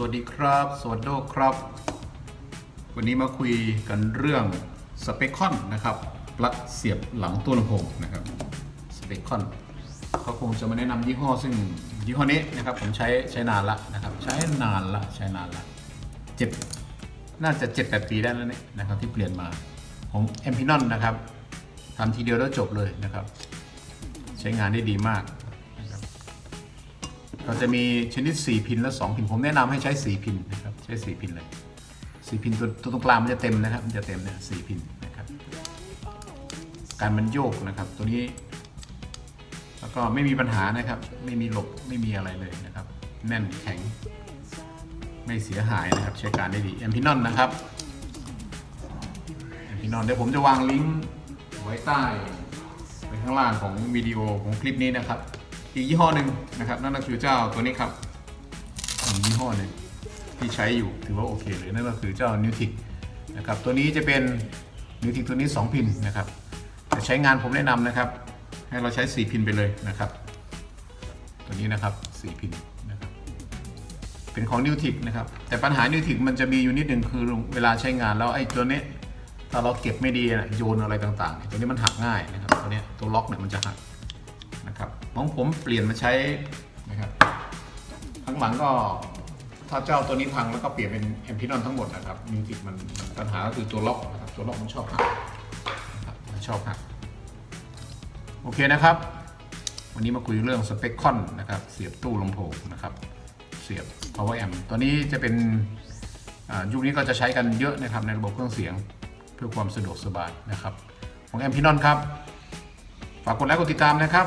สวัสดีครับ สวัสดีครับ วันนี้มาคุยกันเรื่องสเปคคอนนะครับปลั๊กเสียบหลังตู้ลำโพงนะครับสเปคคอนก็คงจะมาแนะนำยี่ห้อซึ่งยี่ห้อนี้นะครับผมใช้ใช้นานละนะครับใช้นานละใช้นานละเจ็ดน่าจะเจ็ดแปดปีได้แล้วเนี่ยนะครับที่เปลี่ยนมาของ e m p i n o n นนะครับทำทีเดียวแล้วจบเลยนะครับ ใช้งานได้ดีมาก เราจะมีชนิด 4 พินและ 2 พิน ผมแนะนำให้ใช้ 4 พินนะครับ ใช้ 4 พินเลย 4 พินตัวตรงกลางมันจะเต็มนะครับ มันจะเต็มเนี่ย4พินนะครับ การมันโยกนะครับ ตัวนี้ แล้วก็ไม่มีปัญหานะครับ ไม่มีหลบ ไม่มีอะไรเลยนะครับ แน่นแข็ง ไม่เสียหายนะครับ ใช้การได้ดีแอมพินอนนะครับแอมพินอนเดี๋ยวผมจะวางลิงก์ไว้ใต้ไว้ข้างล่างของวิดีโอของคลิปนี้นะครับ อีกยี่ห้อหนึ่งนะครับนั่นก็คือเจ้าตัวนี้ครับอีกยี่ห้อหนึ่งที่ใช้อยู่ถือว่าโอเคเลยนั่นก็คือเจ้า n e w t i c นะครับตัวนี้จะเป็น n e w t i c ตัวนี้ 2 พินนะครับแต่ใช้งานผมแนะนำนะครับ ให้เราใช้ 4 พินไปเลยนะครับ ตัวนี้นะครับ 4 พินนะครับเป็นของ n e w t i c นะครับแต่ปัญหา n e w t i c มันจะมีอยู่นิดหนึ่งคือเวลาใช้งานแล้วไอ้ตัวนี้ถ้าเราเก็บไม่ดีนะโยนอะไรต่างๆ ตัวนี้มันหักง่ายนะครับตัวนี้ตัวล็อกเนี่ยมันจะหัก นะครับของผมเปลี่ยนมาใช้นะครับข้างหลังก็ถ้าเจ้าตัวนี้พังแล้วก็เปลี่ยนเป็นแอมพินอนทั้งหมดนะครับมิวสิกมันปัญหาก็คือตัวล็อกนะครับตัวล็อกมันชอบหักนะครับมันชอบหักโอเคนะครับ วันนี้มาคุยเรื่องสเปคคอนนะครับ เสียบตู้ลำโพงนะครับ เสียบ power amp ตัวนี้จะเป็นยุคนี้ก็จะใช้กันเยอะนะครับในระบบเครื่องเสียงเพื่อความสะดวกสบายนะครับ ของแอมพินอนครับ ฝากกดไลค์กดติดตามนะครับ